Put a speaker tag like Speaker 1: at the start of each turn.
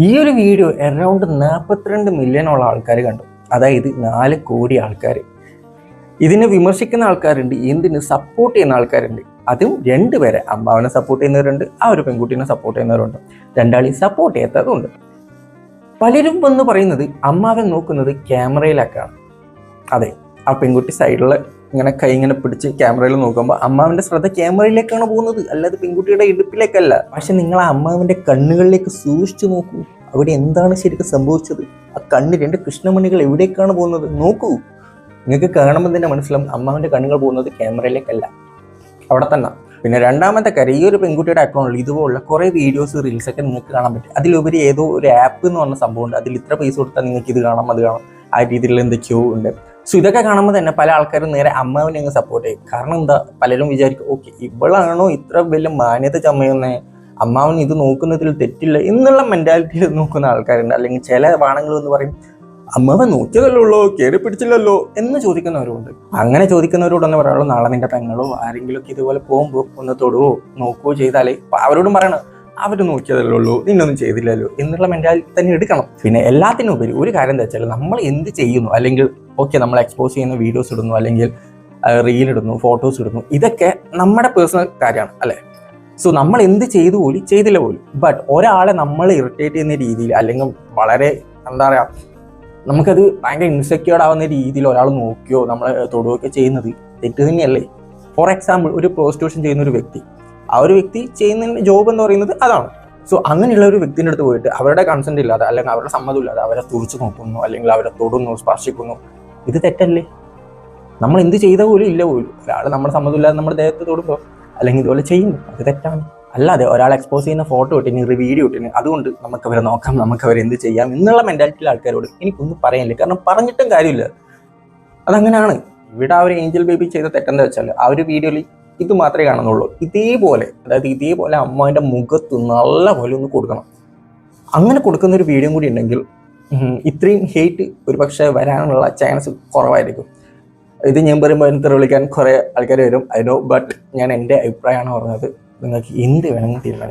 Speaker 1: ഈ ഒരു video around നാൽപ്പത്തിരണ്ട് മില്യണോളം ആൾക്കാർ കണ്ടു. അതായത് നാല് കോടി ആൾക്കാർ. ഇതിനെ വിമർശിക്കുന്ന ആൾക്കാരുണ്ട് എന്തിന് സപ്പോർട്ട് ചെയ്യുന്ന ആൾക്കാരുണ്ട്. അതും രണ്ടുപേരെ അമ്മാവനെ സപ്പോർട്ട് ചെയ്യുന്നവരുണ്ട് ആ ഒരു പെൺകുട്ടീനെ സപ്പോർട്ട് ചെയ്യുന്നവരുണ്ട്. രണ്ടാളി സപ്പോർട്ട് ചെയ്യാത്തതുണ്ട്. പലരും വന്ന് പറയുന്നത് അമ്മാവൻ നോക്കുന്നത് ക്യാമറയിലേക്കാണ് അതെ ആ പെൺകുട്ടി സൈഡിൽ ഇങ്ങനെ കൈ ഇങ്ങനെ പിടിച്ച് ക്യാമറയിൽ നോക്കുമ്പോൾ അമ്മാവിന്റെ ശ്രദ്ധ ക്യാമറയിലേക്കാണ് പോകുന്നത്. അല്ലാതെ പെൺകുട്ടിയുടെ ഇടുപ്പിലേക്കല്ല. പക്ഷെ നിങ്ങൾ ആ അമ്മാവിന്റെ കണ്ണുകളിലേക്ക് സൂക്ഷിച്ചു നോക്കൂ. അവിടെ എന്താണ് ശരിക്കും സംഭവിച്ചത്? ആ കണ്ണ് രണ്ട് കൃഷ്ണമണികൾ എവിടേക്കാണ് പോകുന്നത്? നോക്കൂ. നിങ്ങൾക്ക് കാണുമ്പോൾ തന്നെ മനസ്സിലാവും അമ്മാവിന്റെ കണ്ണുകൾ പോകുന്നത് ക്യാമറയിലേക്കല്ല. അവിടെ തന്നെ. പിന്നെ രണ്ടാമത്തെ കാര്യം ഈ ഒരു പെൺകുട്ടിയുടെ അക്കൗണ്ടിൽ ഇതുപോലുള്ള കുറേ വീഡിയോസ് റീൽസൊക്കെ നിങ്ങൾക്ക് കാണാൻ പറ്റും. അതിലുപരി ഏതോ ഒരു ആപ്പ് എന്ന് പറഞ്ഞ സംഭവമുണ്ട്. അതിൽ ഇത്ര പൈസ കൊടുത്താൽ നിങ്ങൾക്ക് ഇത് കാണാം അത് കാണാം. ആ രീതിയിലുള്ള എന്തൊക്കെയോ ഉണ്ട്. സോ ഇതൊക്കെ കാണുമ്പോൾ തന്നെ പല ആൾക്കാരും നേരെ അമ്മാവിനെ അങ്ങ് സപ്പോർട്ട് ചെയ്യും. കാരണം എന്താ? പലരും വിചാരിക്കും ഓക്കെ ഇവളാണോ ഇത്ര വലിയ മാന്യത ചമയുന്നേ? അമ്മാവിന് ഇത് നോക്കുന്നതിൽ തെറ്റില്ല എന്നുള്ള മെന്റാലിറ്റിയിൽ നോക്കുന്ന ആൾക്കാരുണ്ട്. അല്ലെങ്കിൽ ചില വാണങ്ങൾ എന്ന് പറയും അമ്മാവൻ നോക്കിയതല്ലോ കയറി പിടിച്ചില്ലല്ലോ എന്ന് ചോദിക്കുന്നവരുണ്ട് അങ്ങനെ ചോദിക്കുന്നവരോടൊന്ന് പറയുള്ളൂ നാളെ നിന്റെ പെങ്ങളോ ആരെങ്കിലും ഒക്കെ ഇതുപോലെ പോകുമ്പോൾ ഒന്ന് തൊടുവോ നോക്കുകയോ ചെയ്താലേ. അവരോടും പറയണം അവർ നോക്കിയതല്ലോ നിന്നൊന്നും ചെയ്തില്ലല്ലോ എന്നുള്ള മെന്റാലിറ്റി തന്നെ എടുക്കണം. പിന്നെ എല്ലാത്തിനും ഉപരി ഒരു കാര്യം എന്താ വെച്ചാൽ നമ്മൾ എന്ത് ചെയ്യുന്നു? അല്ലെങ്കിൽ ഓക്കെ നമ്മൾ എക്സ്പോസ് ചെയ്യുന്ന വീഡിയോസ് ഇടുന്നു അല്ലെങ്കിൽ റീൽ ഇടുന്നു ഫോട്ടോസ് ഇടുന്നു ഇതൊക്കെ നമ്മുടെ പേഴ്സണൽ കാര്യമാണ് അല്ലേ? സോ നമ്മൾ എന്ത് ചെയ്തു പോലും ചെയ്തില്ല പോലും. ബട്ട് ഒരാളെ നമ്മൾ ഇറിറ്റേറ്റ് ചെയ്യുന്ന രീതിയിൽ അല്ലെങ്കിൽ വളരെ എന്താ പറയുക നമുക്കത് ഭയങ്കര ഇൻസെക്യൂർഡ് ആവുന്ന രീതിയിൽ ഒരാൾ നോക്കിയോ നമ്മൾ തൊടുകയൊക്കെ ചെയ്യുന്നത് തെറ്റ് തന്നെയല്ലേ? ഫോർ എക്സാമ്പിൾ ഒരു പ്രോസ്റ്റിറ്റ്യൂഷൻ ചെയ്യുന്ന ഒരു വ്യക്തി. ആ ഒരു വ്യക്തി ചെയ്യുന്ന ജോബ് എന്ന് പറയുന്നത് അതാണ്. സോ അങ്ങനെയുള്ള ഒരു വ്യക്തിന്റെ അടുത്ത് പോയിട്ട് അവരുടെ കൺസെന്റ് ഇല്ലാതെ അല്ലെങ്കിൽ അവരുടെ സമ്മതം ഇല്ലാതെ അവരെ തുറച്ചു നോക്കുന്നു അല്ലെങ്കിൽ അവരെ തൊടുന്നു സ്പർശിക്കുന്നു ഇത് തെറ്റല്ലേ? നമ്മൾ എന്ത് ചെയ്ത പോലും ഇല്ല പോലും. ഒരാൾ നമ്മുടെ സമ്മതമില്ലാതെ നമ്മുടെ ദേഹത്ത് തൊടുമ്പോൾ അല്ലെങ്കിൽ ഇതുപോലെ ചെയ്യുന്നു. അത് തെറ്റാണ്. അല്ലാതെ ഒരാൾ എക്സ്പോസ് ചെയ്യുന്ന ഫോട്ടോ ഇട്ടിന് ഒരു വീഡിയോ ഇട്ടിന് അതുകൊണ്ട് നമുക്ക് അവരെ നോക്കാം നമുക്ക് അവരെ എന്ത് ചെയ്യാം എന്നുള്ള മെന്റാലിറ്റിയിൽ ആൾക്കാരോട് എനിക്കൊന്നും പറയാനില്ല. കാരണം പറഞ്ഞിട്ടും കാര്യമില്ല. അതങ്ങനെയാണ് ഇവിടെ ഒരു ഏഞ്ചൽ ബേബി ചെയ്ത തെറ്റെന്ന് വെച്ചാൽ ആ ഒരു വീഡിയോയിൽ ഇത് മാത്രമേ കാണുന്നുള്ളൂ. ഇതേപോലെ അതായത് ഇതേപോലെ അമ്മാവിന്റെ മുഖത്ത് നല്ല പോലെ ഒന്ന് കൊടുക്കണം. അങ്ങനെ കൊടുക്കുന്ന ഒരു വീഡിയോ കൂടി ഉണ്ടെങ്കിൽ ഇത്രയും ഹെയ്റ്റ് ഒരു പക്ഷേ വരാനുള്ള ചാൻസ് കുറവായിരിക്കും. ഇത് ഞാൻ പറയുമ്പോൾ എനിക്ക് തെറിവിളിക്കാൻ കുറേ ആൾക്കാർ വരും. ഐ നോ ബട്ട് ഞാൻ എന്റെ അഭിപ്രായമാണ് പറഞ്ഞത്. നിങ്ങൾക്ക് എന്ത് വേണമെങ്കിൽ തീരുമാനിക്കാം.